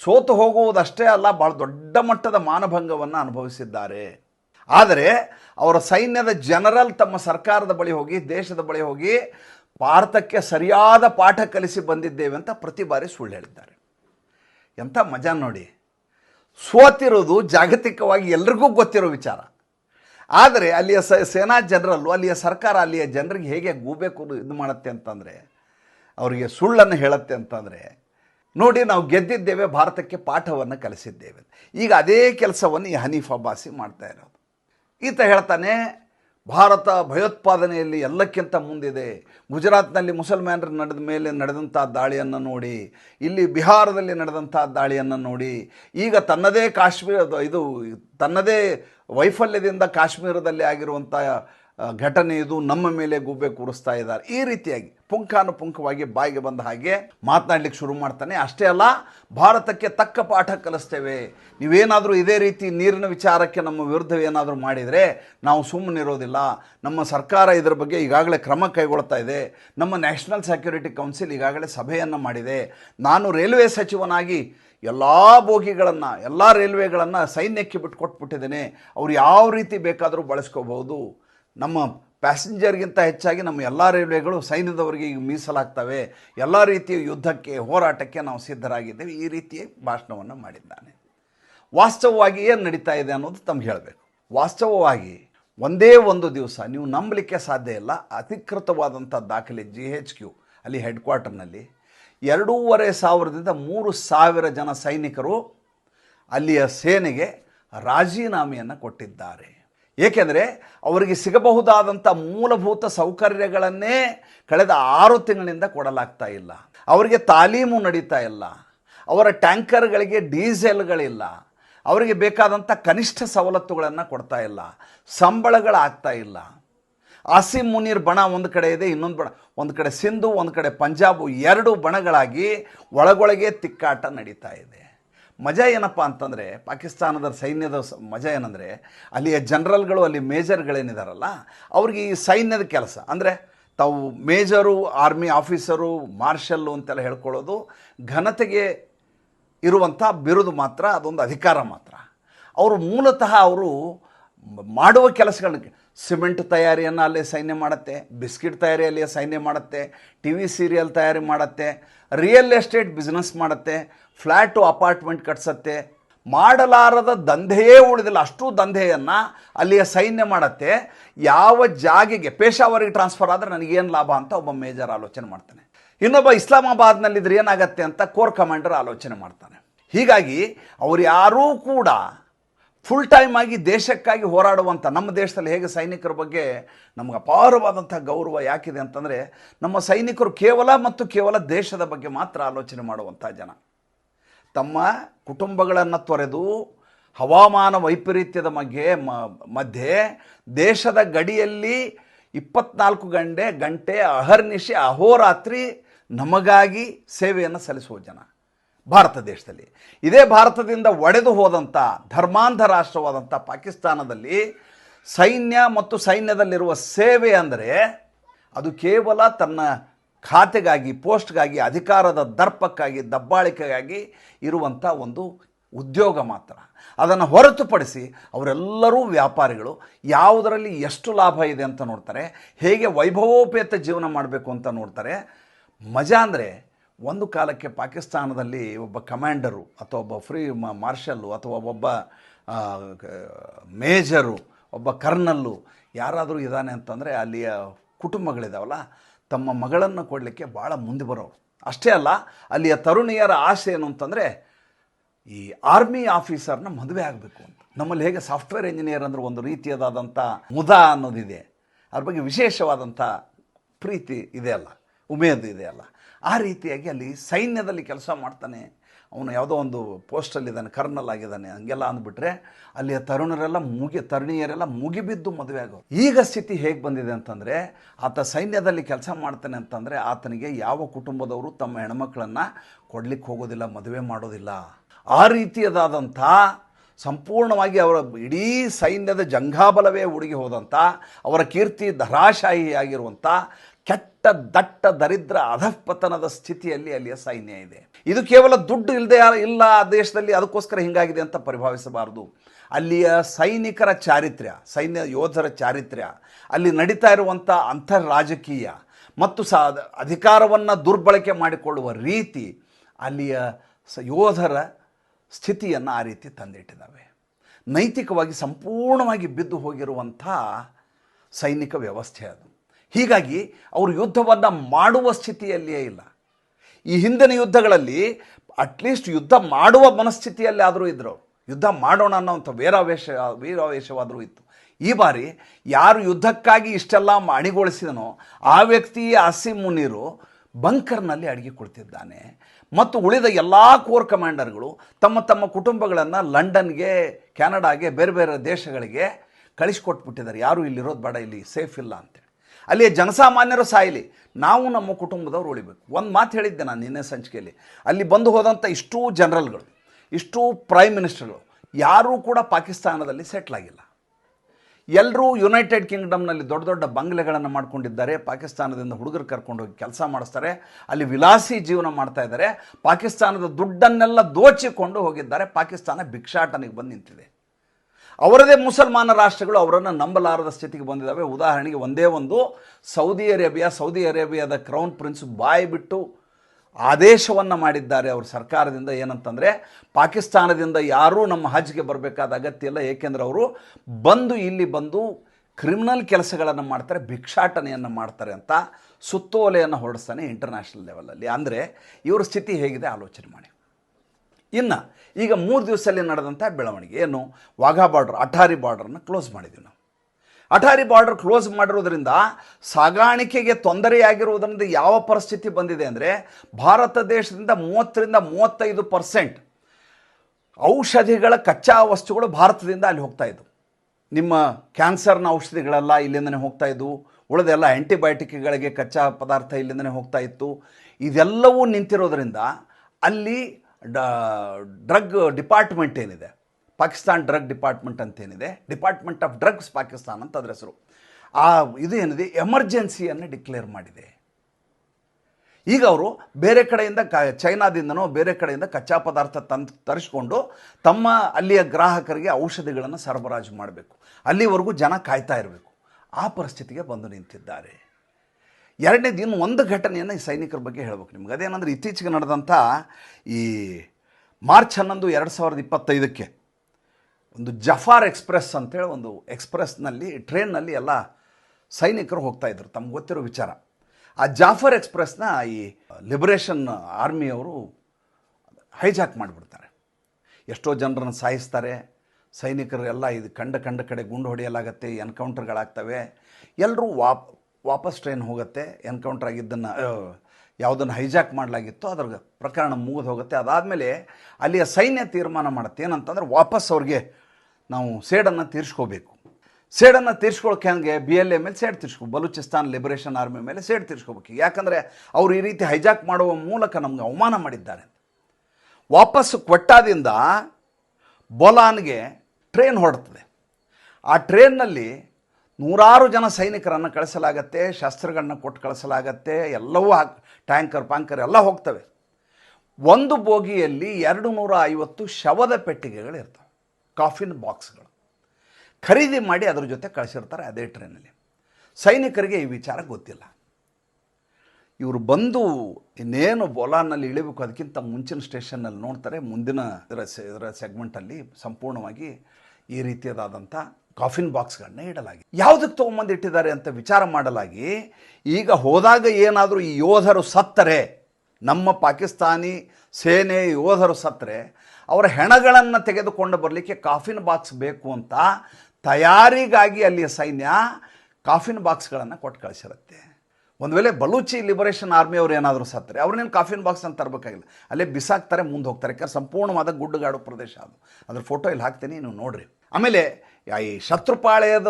ಸೋತು ಹೋಗುವುದಷ್ಟೇ ಅಲ್ಲ ಭಾಳ ದೊಡ್ಡ ಮಟ್ಟದ ಮಾನಭಂಗವನ್ನು ಅನುಭವಿಸಿದ್ದಾರೆ. ಆದರೆ ಅವರ ಸೈನ್ಯದ ಜನರಲ್ ತಮ್ಮ ಸರ್ಕಾರದ ಬಳಿ ಹೋಗಿ, ದೇಶದ ಬಳಿ ಹೋಗಿ ಭಾರತಕ್ಕೆ ಸರಿಯಾದ ಪಾಠ ಕಲಿಸಿ ಬಂದಿದ್ದೇವೆ ಅಂತ ಪ್ರತಿ ಬಾರಿ ಸುಳ್ಳು ಹೇಳಿದ್ದಾರೆ ಎಂಥ ಮಜಾ ನೋಡಿ. ಸೋತಿರೋದು ಜಾಗತಿಕವಾಗಿ ಎಲ್ರಿಗೂ ಗೊತ್ತಿರೋ ವಿಚಾರ. ಆದರೆ ಅಲ್ಲಿಯ ಸ ಸೇನಾ ಜನರಲ್ಲು, ಅಲ್ಲಿಯ ಸರ್ಕಾರ, ಅಲ್ಲಿಯ ಜನರಿಗೆ ಹೇಗೆ ಗೂಬೆ ಕೂರು ಇದು ಮಾಡುತ್ತೆ ಅಂತಂದರೆ, ಅವರಿಗೆ ಸುಳ್ಳನ್ನು ಹೇಳುತ್ತೆ ಅಂತಂದರೆ, ನೋಡಿ ನಾವು ಗೆದ್ದಿದ್ದೇವೆ, ಭಾರತಕ್ಕೆ ಪಾಠವನ್ನು ಕಲಿಸಿದ್ದೇವೆ ಈಗ ಅದೇ ಕೆಲಸವನ್ನು ಈ ಹನೀಫ್ ಅಬ್ಬಾಸಿ ಮಾಡ್ತಾ ಇರೋದು. ಈತ ಹೇಳ್ತಾನೆ ಭಾರತ ಭಯೋತ್ಪಾದನೆಯಲ್ಲಿ ಎಲ್ಲಕ್ಕಿಂತ ಮುಂದಿದೆ. ಗುಜರಾತ್ನಲ್ಲಿ ಮುಸಲ್ಮಾನರು ನಡೆದ ಮೇಲೆ ನಡೆದಂಥ ದಾಳಿಯನ್ನು ನೋಡಿ, ಇಲ್ಲಿ ಬಿಹಾರದಲ್ಲಿ ನಡೆದಂಥ ದಾಳಿಯನ್ನು ನೋಡಿ, ಈಗ ತನ್ನದೇ ಕಾಶ್ಮೀರದ ಇದು, ತನ್ನದೇ ವೈಫಲ್ಯದಿಂದ ಕಾಶ್ಮೀರದಲ್ಲಿ ಆಗಿರುವಂಥ ಘಟನೆ ಇದು ನಮ್ಮ ಮೇಲೆ ಗುಬ್ಬೆ ಕೂರಿಸ್ತಾ ಇದ್ದಾರೆ. ಈ ರೀತಿಯಾಗಿ ಪುಂಖಾನುಪುಂಖವಾಗಿ ಬಾಯಿಗೆ ಬಂದ ಹಾಗೆ ಮಾತನಾಡ್ಲಿಕ್ಕೆ ಶುರು ಮಾಡ್ತಾನೆ. ಅಷ್ಟೇ ಅಲ್ಲ, ಭಾರತಕ್ಕೆ ತಕ್ಕ ಪಾಠ ಕಲಿಸ್ತೇವೆ. ನೀವೇನಾದರೂ ಇದೇ ರೀತಿ ನೀರಿನ ವಿಚಾರಕ್ಕೆ ನಮ್ಮ ವಿರುದ್ಧ ಏನಾದರೂ ಮಾಡಿದರೆ ನಾವು ಸುಮ್ಮನಿರೋದಿಲ್ಲ ನಮ್ಮ ಸರ್ಕಾರ ಇದರ ಬಗ್ಗೆ ಈಗಾಗಲೇ ಕ್ರಮ ಕೈಗೊಳ್ತಾ ಇದೆ. ನಮ್ಮ ನ್ಯಾಷನಲ್ ಸೆಕ್ಯೂರಿಟಿ ಕೌನ್ಸಿಲ್ ಈಗಾಗಲೇ ಸಭೆಯನ್ನು ಮಾಡಿದೆ. ನಾನು ರೈಲ್ವೆ ಸಚಿವನಾಗಿ ಎಲ್ಲ ಬೋಗಿಗಳನ್ನು, ಎಲ್ಲ ರೈಲ್ವೆಗಳನ್ನು ಸೈನ್ಯಕ್ಕೆ ಬಿಟ್ಟು ಕೊಟ್ಬಿಟ್ಟಿದ್ದೇನೆ ಅವ್ರು ಯಾವ ರೀತಿ ಬೇಕಾದರೂ ಬಳಸ್ಕೋಬಹುದು. ನಮ್ಮ ಪ್ಯಾಸೆಂಜರ್ಗಿಂತ ಹೆಚ್ಚಾಗಿ ನಮ್ಮ ಎಲ್ಲ ರೈಲ್ವೆಗಳು ಸೈನ್ಯದವರಿಗೆ ಈಗ ಮೀಸಲಾಗ್ತವೆ. ಎಲ್ಲ ರೀತಿಯ ಯುದ್ಧಕ್ಕೆ, ಹೋರಾಟಕ್ಕೆ ನಾವು ಸಿದ್ಧರಾಗಿದ್ದೇವೆ. ಈ ರೀತಿಯ ಭಾಷಣವನ್ನು ಮಾಡಿದ್ದಾನೆ. ವಾಸ್ತವವಾಗಿ ಏನು ನಡೀತಾ ಇದೆ ಅನ್ನೋದು ತಮ್ಗೆ ಹೇಳಬೇಕು. ವಾಸ್ತವವಾಗಿ ಒಂದೇ ಒಂದು ದಿವಸ ನೀವು ನಂಬಲಿಕ್ಕೆ ಸಾಧ್ಯ ಇಲ್ಲ. ಅಧಿಕೃತವಾದಂಥ ದಾಖಲೆ ಜಿ ಎಚ್ ಕ್ಯೂ ಅಲ್ಲಿ ಹೆಡ್ ಕ್ವಾರ್ಟರ್ನಲ್ಲಿ ಎರಡೂವರೆ ಸಾವಿರದಿಂದ ಮೂರು ಸಾವಿರ ಜನ ಸೈನಿಕರು ಅಲ್ಲಿಯ ಸೇನೆಗೆ ರಾಜೀನಾಮೆಯನ್ನು ಕೊಟ್ಟಿದ್ದಾರೆ. ಏಕೆಂದರೆ ಅವರಿಗೆ ಸಿಗಬಹುದಾದಂಥ ಮೂಲಭೂತ ಸೌಕರ್ಯಗಳನ್ನೇ ಕಳೆದ ಆರು ತಿಂಗಳಿಂದ ಕೊಡಲಾಗ್ತಾ ಇಲ್ಲ. ಅವರಿಗೆ ತಾಲೀಮು ನಡೀತಾ ಇಲ್ಲ. ಅವರ ಟ್ಯಾಂಕರ್ಗಳಿಗೆ ಡೀಸೆಲ್ಗಳಿಲ್ಲ. ಅವರಿಗೆ ಬೇಕಾದಂಥ ಕನಿಷ್ಠ ಸವಲತ್ತುಗಳನ್ನು ಕೊಡ್ತಾ ಇಲ್ಲ. ಸಂಬಳಗಳಾಗ್ತಾ ಇಲ್ಲ. ಆಸಿಮ್ ಮುನೀರ್ ಬಣ ಒಂದು ಕಡೆ ಇದೆ, ಇನ್ನೊಂದು ಬಣ, ಒಂದು ಕಡೆ ಸಿಂಧು, ಒಂದು ಕಡೆ ಪಂಜಾಬು, ಎರಡು ಬಣಗಳಾಗಿ ಒಳಗೊಳಗೆ ತಿಕ್ಕಾಟ ನಡೀತಾ ಇದೆ. ಮಜಾ ಏನಪ್ಪ ಅಂತಂದರೆ ಪಾಕಿಸ್ತಾನದ ಸೈನ್ಯದ ಮಜಾ ಏನಂದರೆ ಅಲ್ಲಿಯ ಜನರಲ್ಗಳು, ಅಲ್ಲಿ ಮೇಜರ್ಗಳೇನಿದಾರಲ್ಲ, ಅವ್ರಿಗೆ ಈ ಸೈನ್ಯದ ಕೆಲಸ. ಅಂದರೆ ತಾವು ಮೇಜರು, ಆರ್ಮಿ ಆಫೀಸರು, ಮಾರ್ಷಲ್ಲು ಅಂತೆಲ್ಲ ಹೇಳ್ಕೊಳ್ಳೋದು ಘನತೆಗೆ ಇರುವಂಥ ಬಿರುದು ಮಾತ್ರ, ಅದೊಂದು ಅಧಿಕಾರ ಮಾತ್ರ. ಅವರು ಮೂಲತಃ ಅವರು ಮಾಡುವ ಕೆಲಸಗಳನ್ನ ಸಿಮೆಂಟ್ ತಯಾರಿಯನ್ನು ಅಲ್ಲೇ ಸೈನ್ಯ ಮಾಡುತ್ತೆ, ಬಿಸ್ಕಿಟ್ ತಯಾರಿ ಅಲ್ಲಿಯೇ ಸೈನ್ಯ ಮಾಡುತ್ತೆ ಟಿ ವಿ ಸೀರಿಯಲ್ ತಯಾರಿ ಮಾಡುತ್ತೆ, ರಿಯಲ್ ಎಸ್ಟೇಟ್ ಬಿಸ್ನೆಸ್ ಮಾಡುತ್ತೆ ಫ್ಲ್ಯಾಟು ಅಪಾರ್ಟ್ಮೆಂಟ್ ಕಟ್ಸತ್ತೆ. ಮಾಡಲಾರದ ದಂಧೆಯೇ ಉಳಿದಿಲ್ಲ. ಅಷ್ಟು ದಂಧೆಯನ್ನು ಅಲ್ಲಿಯ ಸೈನ್ಯ ಮಾಡತ್ತೆ. ಯಾವ ಜಾಗೆಗೆ ಪೇಶಾವರಿಗೆ ಟ್ರಾನ್ಸ್ಫರ್ ಆದರೆ ನನಗೇನು ಲಾಭ ಅಂತ ಒಬ್ಬ ಮೇಜರ್ ಆಲೋಚನೆ ಮಾಡ್ತಾನೆ. ಇನ್ನೊಬ್ಬ ಇಸ್ಲಾಮಾಬಾದ್ನಲ್ಲಿದ್ರೆ ಏನಾಗತ್ತೆ ಅಂತ ಕೋರ್ ಕಮಾಂಡರ್ ಆಲೋಚನೆ ಮಾಡ್ತಾನೆ. ಹೀಗಾಗಿ ಅವರು ಯಾರೂ ಕೂಡ ಫುಲ್ ಟೈಮ್ ಆಗಿ ದೇಶಕ್ಕಾಗಿ ಹೋರಾಡುವಂಥ ನಮ್ಮ ದೇಶದಲ್ಲಿ ಹೇಗೆ ಸೈನಿಕರ ಬಗ್ಗೆ ನಮ್ಗೆ ಅಪಾರವಾದಂಥ ಗೌರವ ಯಾಕಿದೆ ಅಂತಂದರೆ ನಮ್ಮ ಸೈನಿಕರು ಕೇವಲ ಮತ್ತು ಕೇವಲ ದೇಶದ ಬಗ್ಗೆ ಮಾತ್ರ ಆಲೋಚನೆ ಮಾಡುವಂಥ ಜನ. ತಮ್ಮ ಕುಟುಂಬಗಳನ್ನು ತೊರೆದು ಹವಾಮಾನ ವೈಪರೀತ್ಯದ ಮಧ್ಯೆ ಮಧ್ಯೆ ದೇಶದ ಗಡಿಯಲ್ಲಿ ಇಪ್ಪತ್ನಾಲ್ಕು ಗಂಟೆ ಗಂಟೆ ಅಹರ್ನಿಶಿ, ಅಹೋರಾತ್ರಿ ನಮಗಾಗಿ ಸೇವೆಯನ್ನು ಸಲ್ಲಿಸುವ ಜನ ಭಾರತ ದೇಶದಲ್ಲಿ. ಇದೇ ಭಾರತದಿಂದ ಒಡೆದು ಹೋದಂಥ ಧರ್ಮಾಂಧ ರಾಷ್ಟ್ರವಾದಂಥ ಪಾಕಿಸ್ತಾನದಲ್ಲಿ ಸೈನ್ಯ ಮತ್ತು ಸೈನ್ಯದಲ್ಲಿರುವ ಸೇವೆ ಅಂದರೆ ಅದು ಕೇವಲ ತನ್ನ ಖಾತೆಗಾಗಿ, ಪೋಸ್ಟ್ಗಾಗಿ, ಅಧಿಕಾರದ ದರ್ಪಕ್ಕಾಗಿ, ದಬ್ಬಾಳಿಕೆಗಾಗಿ ಇರುವಂಥ ಒಂದು ಉದ್ಯೋಗ ಮಾತ್ರ. ಅದನ್ನು ಹೊರತುಪಡಿಸಿ ಅವರೆಲ್ಲರೂ ವ್ಯಾಪಾರಿಗಳು, ಯಾವುದರಲ್ಲಿ ಎಷ್ಟು ಲಾಭ ಇದೆ ಅಂತ ನೋಡ್ತಾರೆ, ಹೇಗೆ ವೈಭವೋಪೇತ ಜೀವನ ಮಾಡಬೇಕು ಅಂತ ನೋಡ್ತಾರೆ. ಮಜಾ ಅಂದರೆ ಒಂದು ಕಾಲಕ್ಕೆ ಪಾಕಿಸ್ತಾನದಲ್ಲಿ ಒಬ್ಬ ಕಮಾಂಡರು ಅಥವಾ ಒಬ್ಬ ಫ್ರೀ ಮಾರ್ಷಲ್ಲು ಅಥವಾ ಒಬ್ಬ ಮೇಜರು, ಒಬ್ಬ ಕರ್ನಲ್ಲು ಯಾರಾದರೂ ಇದ್ದಾನೆ ಅಂತಂದರೆ ಅಲ್ಲಿಯ ಕುಟುಂಬಗಳಿದಾವಲ್ಲ ತಮ್ಮ ಮಗಳನ್ನು ಕೊಡಲಿಕ್ಕೆ ಭಾಳ ಮುಂದೆ ಬರೋರು. ಅಷ್ಟೇ ಅಲ್ಲ, ಅಲ್ಲಿಯ ತರುಣಿಯರ ಆಸೆ ಏನು ಅಂತಂದರೆ, ಈ ಆರ್ಮಿ ಆಫೀಸರ್ನ ಮದುವೆ ಆಗಬೇಕು ಅಂತ. ನಮ್ಮಲ್ಲಿ ಹೇಗೆ ಸಾಫ್ಟ್ವೇರ್ ಇಂಜಿನಿಯರ್ ಅಂದರೆ ಒಂದು ರೀತಿಯಾದಂಥ ಮುದ ಅನ್ನೋದಿದೆ. ಅದ್ರ ಬಗ್ಗೆ ವಿಶೇಷವಾದಂಥ ಪ್ರೀತಿ ಇದೆ ಅಲ್ಲ, ಉಮೇದು ಇದೆ ಅಲ್ಲ. ಆ ರೀತಿಯಾಗಿ ಅಲ್ಲಿ ಸೈನ್ಯದಲ್ಲಿ ಕೆಲಸ ಮಾಡ್ತಾನೆ ಅವನು ಯಾವುದೋ ಒಂದು ಪೋಸ್ಟಲ್ಲಿದ್ದಾನೆ ಕರ್ನಲ್ ಆಗಿದ್ದಾನೆ, ಹಂಗೆಲ್ಲ ಅಂದ್ಬಿಟ್ರೆ ಅಲ್ಲಿಯ ತರುಣರೆಲ್ಲ ಮುಗಿ, ತರುಣಿಯರೆಲ್ಲ ಮುಗಿಬಿದ್ದು ಮದುವೆ ಆಗೋ ಈಗ ಸ್ಥಿತಿ ಹೇಗೆ ಬಂದಿದೆ ಅಂತಂದರೆ, ಆತ ಸೈನ್ಯದಲ್ಲಿ ಕೆಲಸ ಮಾಡ್ತಾನೆ ಅಂತಂದರೆ ಆತನಿಗೆ ಯಾವ ಕುಟುಂಬದವರು ತಮ್ಮ ಹೆಣ್ಮಕ್ಳನ್ನು ಕೊಡ್ಲಿಕ್ಕೆ ಹೋಗೋದಿಲ್ಲ, ಮದುವೆ ಮಾಡೋದಿಲ್ಲ. ಆ ರೀತಿಯದಾದಂಥ ಸಂಪೂರ್ಣವಾಗಿ ಅವರ ಇಡೀ ಸೈನ್ಯದ ಜಂಘಾಬಲವೇ ಉಡುಗಿ ಹೋದಂಥ, ಅವರ ಕೀರ್ತಿ ಧರಾಶಾಹಿಯಾಗಿರುವಂಥ ಕೆಟ್ಟ ದಟ್ಟ ದರಿದ್ರ ಅಧಃಪತನದ ಸ್ಥಿತಿಯಲ್ಲಿ ಅಲ್ಲಿಯ ಸೈನ್ಯ ಇದೆ. ಇದು ಕೇವಲ ದುಡ್ಡು ಇಲ್ಲದೆ ಇಲ್ಲ ಆ ದೇಶದಲ್ಲಿ ಅದಕ್ಕೋಸ್ಕರ ಹಿಂಗಾಗಿದೆ ಅಂತ ಪರಿಭಾವಿಸಬಾರದು. ಅಲ್ಲಿಯ ಸೈನಿಕರ ಚಾರಿತ್ರ್ಯ, ಸೈನ್ಯ ಯೋಧರ ಚಾರಿತ್ರ್ಯ, ಅಲ್ಲಿ ನಡೀತಾ ಇರುವಂಥ ಅಂತರಾಜಕೀಯ ಮತ್ತು ಸ ಅಧಿಕಾರವನ್ನು ದುರ್ಬಳಕೆ ಮಾಡಿಕೊಳ್ಳುವ ರೀತಿ ಅಲ್ಲಿಯ ಸ ಯೋಧರ ಸ್ಥಿತಿಯನ್ನು ಆ ರೀತಿ ತಂದಿಟ್ಟಿದ್ದಾವೆ. ನೈತಿಕವಾಗಿ ಸಂಪೂರ್ಣವಾಗಿ ಬಿದ್ದು ಹೋಗಿರುವಂಥ ಸೈನಿಕ ವ್ಯವಸ್ಥೆ ಅದು. ಹೀಗಾಗಿ ಅವರು ಯುದ್ಧವನ್ನು ಮಾಡುವ ಸ್ಥಿತಿಯಲ್ಲಿಯೇ ಇಲ್ಲ. ಈ ಹಿಂದಿನ ಯುದ್ಧಗಳಲ್ಲಿ ಅಟ್ಲೀಸ್ಟ್ ಯುದ್ಧ ಮಾಡುವ ಮನಸ್ಥಿತಿಯಲ್ಲಿ ಆದರೂ ಇದ್ದರು ಯುದ್ಧ ಮಾಡೋಣ ಅನ್ನೋಂಥ ವೀರಾವೇಶ, ವೀರಾವೇಶವಾದರೂ ಇತ್ತು. ಈ ಬಾರಿ ಯಾರು ಯುದ್ಧಕ್ಕಾಗಿ ಇಷ್ಟೆಲ್ಲ ಅಣಿಗೊಳಿಸಿದನೋ ಆ ವ್ಯಕ್ತಿ ಹಸಿ ಮುನೀರು ಬಂಕರ್ನಲ್ಲಿ ಅಡಿಗೆ ಕುಳಿತಿದ್ದಾನೆ ಮತ್ತು ಉಳಿದ ಎಲ್ಲ ಕೋರ್ ಕಮಾಂಡರ್ಗಳು ತಮ್ಮ ತಮ್ಮ ಕುಟುಂಬಗಳನ್ನು ಲಂಡನ್ಗೆ, ಕೆನಡಾಗೆ, ಬೇರೆ ಬೇರೆ ದೇಶಗಳಿಗೆ ಕಳಿಸ್ಕೊಟ್ಬಿಟ್ಟಿದ್ದಾರೆ. ಯಾರೂ ಇಲ್ಲಿರೋದು ಬೇಡ, ಇಲ್ಲಿ ಸೇಫ್ ಇಲ್ಲ ಅಂತೇಳಿ ಅಲ್ಲಿಯ ಜನಸಾಮಾನ್ಯರು ಸಾಯಲಿ. ನಾವು ನಮ್ಮ ಕುಟುಂಬದವ್ರು ಉಳಿಬೇಕು. ಒಂದು ಮಾತು ಹೇಳಿದ್ದೆ ನಾನು ನಿನ್ನೆ ಸಂಚಿಕೆಯಲ್ಲಿ. ಅಲ್ಲಿ ಬಂದು ಹೋದಂಥ ಇಷ್ಟೂ ಜನರಲ್ಗಳು, ಇಷ್ಟೂ ಪ್ರೈಮ್ ಮಿನಿಸ್ಟರ್ಗಳು ಯಾರೂ ಕೂಡ ಪಾಕಿಸ್ತಾನದಲ್ಲಿ ಸೆಟ್ಲ್ ಆಗಿಲ್ಲ. ಎಲ್ಲರೂ ಯುನೈಟೆಡ್ ಕಿಂಗ್ಡಮ್ನಲ್ಲಿ ದೊಡ್ಡ ದೊಡ್ಡ ಬಂಗ್ಲೆಗಳನ್ನು ಮಾಡ್ಕೊಂಡಿದ್ದಾರೆ. ಪಾಕಿಸ್ತಾನದಿಂದ ಹುಡುಗರು ಕರ್ಕೊಂಡು ಹೋಗಿ ಕೆಲಸ ಮಾಡಿಸ್ತಾರೆ. ಅಲ್ಲಿ ವಿಲಾಸಿ ಜೀವನ ಮಾಡ್ತಾ ಇದ್ದಾರೆ. ಪಾಕಿಸ್ತಾನದ ದುಡ್ಡನ್ನೆಲ್ಲ ದೋಚಿಕೊಂಡು ಹೋಗಿದ್ದಾರೆ. ಪಾಕಿಸ್ತಾನ ಭಿಕ್ಷಾಟನೆಗೆ ಬಂದು ನಿಂತಿದೆ. ಅವರದೇ ಮುಸಲ್ಮಾನ ರಾಷ್ಟ್ರಗಳು ಅವರನ್ನು ನಂಬಲಾರದ ಸ್ಥಿತಿಗೆ ಬಂದಿದ್ದಾವೆ. ಉದಾಹರಣೆಗೆ ಒಂದೇ ಒಂದು ಸೌದಿ ಅರೇಬಿಯಾ. ಸೌದಿ ಅರೇಬಿಯಾದ ಕ್ರೌನ್ ಪ್ರಿನ್ಸ್ ಬಾಯಿ ಬಿಟ್ಟು ಆದೇಶವನ್ನು ಮಾಡಿದ್ದಾರೆ ಅವ್ರ ಸರ್ಕಾರದಿಂದ. ಏನಂತಂದರೆ, ಪಾಕಿಸ್ತಾನದಿಂದ ಯಾರೂ ನಮ್ಮ ಹಜ್ಗೆ ಬರಬೇಕಾದ ಅಗತ್ಯ ಇಲ್ಲ. ಏಕೆಂದರೆ ಅವರು ಬಂದು ಇಲ್ಲಿ ಬಂದು ಕ್ರಿಮಿನಲ್ ಕೆಲಸಗಳನ್ನು ಮಾಡ್ತಾರೆ, ಭಿಕ್ಷಾಟನೆಯನ್ನು ಮಾಡ್ತಾರೆ ಅಂತ ಸುತ್ತೋಲೆಯನ್ನು ಹೊರಡಿಸ್ತಾನೆ ಇಂಟರ್ನ್ಯಾಷನಲ್ ಲೆವೆಲಲ್ಲಿ. ಅಂದರೆ ಇವ್ರ ಸ್ಥಿತಿ ಹೇಗಿದೆ? ಆಲೋಚನೆ ಮಾಡಿ. ಇನ್ನು ಈಗ ಮೂರು ದಿವಸದಲ್ಲಿ ನಡೆದಂಥ ಬೆಳವಣಿಗೆ. ಏನು? ವಾಘಾ ಬಾರ್ಡರ್ ಅಠಾರಿ ಬಾರ್ಡರ್ನ ಕ್ಲೋಸ್ ಮಾಡಿದ್ದೀವಿ ನಾವು. ಅಠಾರಿ ಬಾರ್ಡರ್ ಕ್ಲೋಸ್ ಮಾಡಿರೋದ್ರಿಂದ ಸಾಗಾಣಿಕೆಗೆ ತೊಂದರೆಯಾಗಿರುವುದರಿಂದ ಯಾವ ಪರಿಸ್ಥಿತಿ ಬಂದಿದೆ ಅಂದರೆ ಭಾರತ ದೇಶದಿಂದ ಮೂವತ್ತರಿಂದ ಮೂವತ್ತೈದು ಪರ್ಸೆಂಟ್ ಔಷಧಿಗಳ ಕಚ್ಚಾ ವಸ್ತುಗಳು ಭಾರತದಿಂದ ಅಲ್ಲಿ ಹೋಗ್ತಾ ಇದ್ದವು ನಿಮ್ಮ ಕ್ಯಾನ್ಸರ್ನ ಔಷಧಿಗಳೆಲ್ಲ ಇಲ್ಲಿಂದನೇ ಹೋಗ್ತಾ ಇದ್ವು. ಉಳಿದೆಲ್ಲ ಆ್ಯಂಟಿಬಯೋಟಿಕ್ಗಳಿಗೆ ಕಚ್ಚಾ ಪದಾರ್ಥ ಇಲ್ಲಿಂದನೇ ಹೋಗ್ತಾ ಇತ್ತು. ಇದೆಲ್ಲವೂ ನಿಂತಿರೋದರಿಂದ ಅಲ್ಲಿ ಡ್ರಗ್ ಡಿಪಾರ್ಟ್ಮೆಂಟ್ ಏನಿದೆ? ಪಾಕಿಸ್ತಾನ್ ಡ್ರಗ್ ಡಿಪಾರ್ಟ್ಮೆಂಟ್ ಅಂತ ಏನಿದೆ ಡಿಪಾರ್ಟ್ಮೆಂಟ್ ಆಫ್ ಡ್ರಗ್ಸ್ ಪಾಕಿಸ್ತಾನ್ ಅಂತ ಅದರ ಹೆಸರು. ಆ, ಇದು ಏನಿದೆ? ಎಮರ್ಜೆನ್ಸಿಯನ್ನು ಡಿಕ್ಲೇರ್ ಮಾಡಿದೆ. ಈಗ ಅವರು ಬೇರೆ ಕಡೆಯಿಂದ ಕ, ಚೈನಾದಿಂದನೋ ಬೇರೆ ಕಡೆಯಿಂದ ಕಚ್ಚಾ ಪದಾರ್ಥ ತಂದು, ತರಿಸ್ಕೊಂಡು ತಮ್ಮ ಅಲ್ಲಿಯ ಗ್ರಾಹಕರಿಗೆ ಔಷಧಿಗಳನ್ನು ಸರಬರಾಜು ಮಾಡಬೇಕು. ಅಲ್ಲಿವರೆಗೂ ಜನ ಕಾಯ್ತಾ ಇರಬೇಕು. ಆ ಪರಿಸ್ಥಿತಿಗೆ ಬಂದು ನಿಂತಿದ್ದಾರೆ. ಎರಡನೇದು ಇನ್ನು ಒಂದು ಘಟನೆಯನ್ನು ಈ ಸೈನಿಕರ ಬಗ್ಗೆ ಹೇಳ್ಬೇಕು ನಿಮ್ಗೆ. ಅದೇನಂದ್ರೆ ಇತ್ತೀಚೆಗೆ ನಡೆದಂಥ ಈ ಮಾರ್ಚ್ ಹನ್ನೊಂದು ಎರಡು ಸಾವಿರದ ಇಪ್ಪತ್ತೈದಕ್ಕೆ ಒಂದು ಜಫಾರ್ ಎಕ್ಸ್ಪ್ರೆಸ್ ಅಂತೇಳಿ ಒಂದು ಎಕ್ಸ್ಪ್ರೆಸ್ನಲ್ಲಿ, ಟ್ರೈನ್ನಲ್ಲಿ ಎಲ್ಲ ಸೈನಿಕರು ಹೋಗ್ತಾ ಇದ್ರು, ತಮ್ಗೆ ಗೊತ್ತಿರೋ ವಿಚಾರ. ಆ ಜಾಫರ್ ಎಕ್ಸ್ಪ್ರೆಸ್ನ ಈ ಲಿಬರೇಷನ್ ಆರ್ಮಿಯವರು ಹೈಜಾಕ್ ಮಾಡಿಬಿಡ್ತಾರೆ. ಎಷ್ಟೋ ಜನರನ್ನು ಸಾಯಿಸ್ತಾರೆ ಸೈನಿಕರು ಎಲ್ಲ ಇದು ಕಂಡ ಕಂಡ ಕಡೆ ಗುಂಡು ಹೊಡೆಯಲಾಗತ್ತೆ, ಎನ್ಕೌಂಟರ್ಗಳಾಗ್ತವೆ ಎಲ್ಲರೂ ವಾಪ್ ವಾಪಸ್ ಟ್ರೈನ್ ಹೋಗುತ್ತೆ ಎನ್ಕೌಂಟರ್ ಆಗಿದ್ದನ್ನು ಯಾವುದನ್ನು ಹೈಜಾಕ್ ಮಾಡಲಾಗಿತ್ತು ಅದ್ರ ಪ್ರಕರಣ ಮುಗಿದು ಹೋಗುತ್ತೆ. ಅದಾದಮೇಲೆ ಅಲ್ಲಿಯ ಸೈನ್ಯ ತೀರ್ಮಾನ ಮಾಡುತ್ತೆ. ಏನಂತಂದ್ರೆ ವಾಪಸ್ ಅವ್ರಿಗೆ ನಾವು ಸೇಡನ್ನು ತೀರ್ಸ್ಕೋಬೇಕು. ಸೇಡನ್ನು ತೀರ್ಸ್ಕೊಳಕ್ಕೆ ಹಂಗೆ? ಬಿ ಎಲ್ ಎ ಮೇಲೆ ಸೇಡ್ ತೀರ್ಸ್ಕೊ ಬಲೂಚಿಸ್ತಾನ್ ಲಿಬರೇಷನ್ ಆರ್ಮಿ ಮೇಲೆ ಸೇಡ್ ತೀರ್ಸ್ಕೋಬೇಕು. ಯಾಕಂದರೆ ಅವರು ಈ ರೀತಿ ಹೈಜಾಕ್ ಮಾಡುವ ಮೂಲಕ ನಮಗೆ ಅವಮಾನ ಮಾಡಿದ್ದಾರೆ. ವಾಪಸ್ಸು ಕೊಟ್ಟಾದಿಂದ ಬೊಲಾನ್ಗೆ ಟ್ರೈನ್ ಹೊರಡ್ತದೆ. ಆ ಟ್ರೈನ್ನಲ್ಲಿ ನೂರಾರು ಜನ ಸೈನಿಕರನ್ನು ಕಳಿಸಲಾಗತ್ತೆ ಶಸ್ತ್ರಗಳನ್ನ ಕೊಟ್ಟು ಕಳಿಸಲಾಗತ್ತೆ, ಎಲ್ಲವೂ ಹಾಕ್, ಟ್ಯಾಂಕರ್ ಪ್ಯಾಂಕರ್ ಎಲ್ಲ ಹೋಗ್ತವೆ. ಒಂದು ಬೋಗಿಯಲ್ಲಿ ಎರಡು ನೂರ ಐವತ್ತು ಶವದ ಪೆಟ್ಟಿಗೆಗಳು ಇರ್ತವೆ ಕಾಫಿನ್ ಬಾಕ್ಸ್ಗಳು. ಖರೀದಿ ಮಾಡಿ ಅದ್ರ ಜೊತೆ ಕಳಿಸಿರ್ತಾರೆ ಅದೇ ಟ್ರೈನಲ್ಲಿ. ಸೈನಿಕರಿಗೆ ಈ ವಿಚಾರ ಗೊತ್ತಿಲ್ಲ. ಇವರು ಬಂದು ಇನ್ನೇನು ಬೋಲಾನಲ್ಲಿ ಇಳಿಬೇಕು, ಅದಕ್ಕಿಂತ ಮುಂಚಿನ ಸ್ಟೇಷನ್ನಲ್ಲಿ ನೋಡ್ತಾರೆ, ಮುಂದಿನ ಇದರ ಇದರ ಸೆಗ್ಮೆಂಟಲ್ಲಿ ಸಂಪೂರ್ಣವಾಗಿ ಈ ರೀತಿಯದಾದಂಥ ಕಾಫಿನ್ ಬಾಕ್ಸ್ಗಳನ್ನ ಇಡಲಾಗಿದೆ. ಯಾವುದಕ್ಕೆ ತೊಗೊಂಬಂದು ಇಟ್ಟಿದ್ದಾರೆ ಅಂತ ವಿಚಾರ ಮಾಡಲಾಗಿ, ಈಗ ಹೋದಾಗ ಏನಾದರೂ ಈ ಯೋಧರು ಸತ್ತರೆ, ನಮ್ಮ ಪಾಕಿಸ್ತಾನಿ ಸೇನೆ ಯೋಧರು ಸತ್ತರೆ, ಅವರ ಹೆಣಗಳನ್ನು ತೆಗೆದುಕೊಂಡು ಬರಲಿಕ್ಕೆ ಕಾಫಿನ್ ಬಾಕ್ಸ್ ಬೇಕು ಅಂತ ತಯಾರಿಗಾಗಿ ಅಲ್ಲಿಯ ಸೈನ್ಯ ಕಾಫಿನ್ ಬಾಕ್ಸ್ಗಳನ್ನು ಕೊಟ್ಟು ಕಳಿಸಿರುತ್ತೆ. ಒಂದು ವೇಳೆ ಬಲೂಚಿ ಲಿಬರೇಷನ್ ಆರ್ಮಿ ಅವ್ರು ಏನಾದರೂ ಸತ್ತರೆ, ಅವ್ರನ್ನೇನು ಕಾಫಿನ್ ಬಾಕ್ಸ್ ಅಂತ ತರಬೇಕಾಗಿಲ್ಲ. ಅಲ್ಲೇ ಬಿಸಾಕ್ತಾರೆ, ಮುಂದೆ ಹೋಗ್ತಾರೆ. ಯಾಕಂದ್ರೆ ಸಂಪೂರ್ಣವಾದ ಗುಡ್ಡಗಾಡು ಪ್ರದೇಶ ಅದು. ಅದ್ರ ಫೋಟೋ ಇಲ್ಲಿ ಹಾಕ್ತೀನಿ, ನೀವು ನೋಡ್ರಿ. ಆಮೇಲೆ ಈ ಶತ್ರುಪಾಳೆಯದ